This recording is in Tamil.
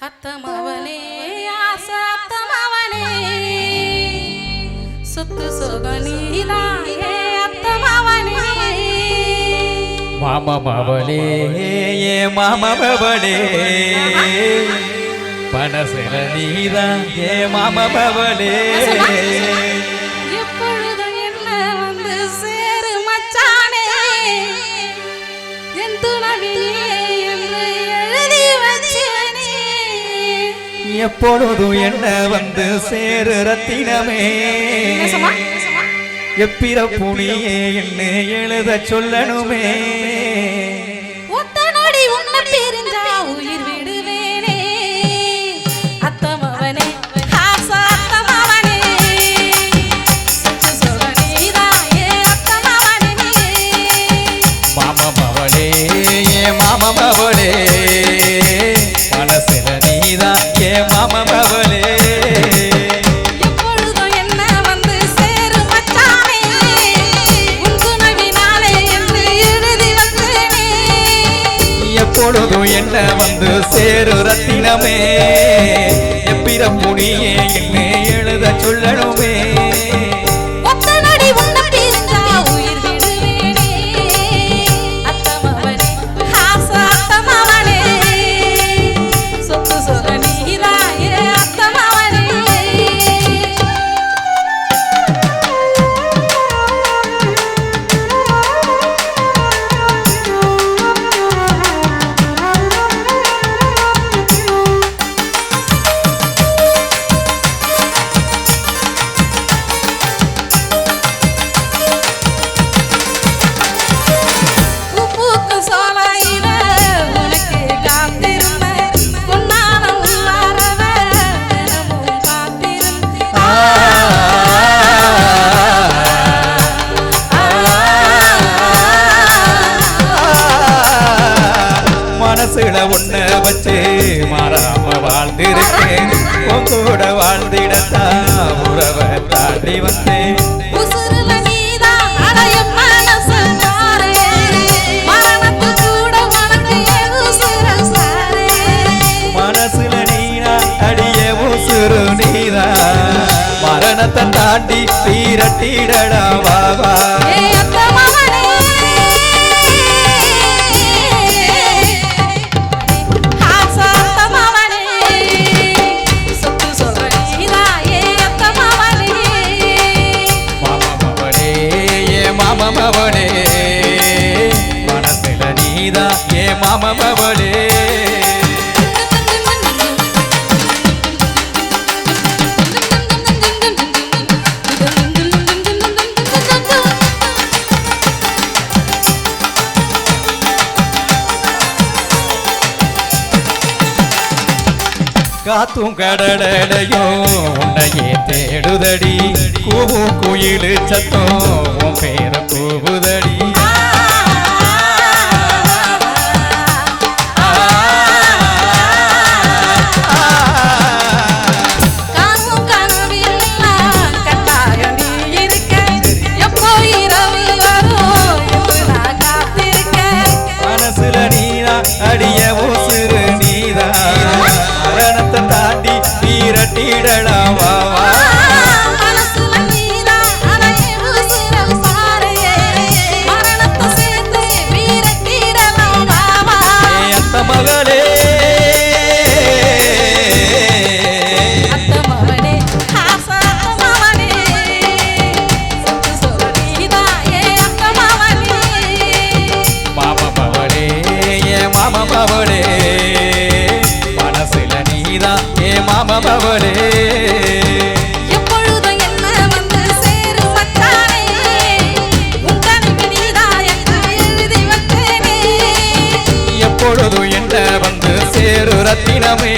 அத்தமவனே ஆச அத்தமவனே சுத்து சுகனீதாயே அத்தமவனே மாமமவனே ஏ மாமபவனே பனசல நீதான் ஏ மாமபவனே எப்பொழுதும் என்ன வந்து சேரு ரத்தினமே? எப்பிற புனியே என்ன எழுத சொல்லணுமே? மாம மவளே மாம மவளே எப்போதும் என்ன வந்து சேரு ரத்தினமே? எப்பிரம் முனியே என்ன எழுத சொல்லு வச்சு மாறாம வாழ்ந்திருக்கேன். உன் கூட வாழ்ந்திடத்தா உறவை தாண்டி வந்தேன். மனசுல நீனா அடிய உசுறு நீரா மரணத்தை தாண்டி தீரட்டீடடா வாவா மாமமவளே மனசுல நீதா ஏ மாமமவளே காத்தும் கடலையும் உன்னையே தேடுதடி. கூவும் குயிலு சத்தம் பேர கூவுதடி ரத்தினமே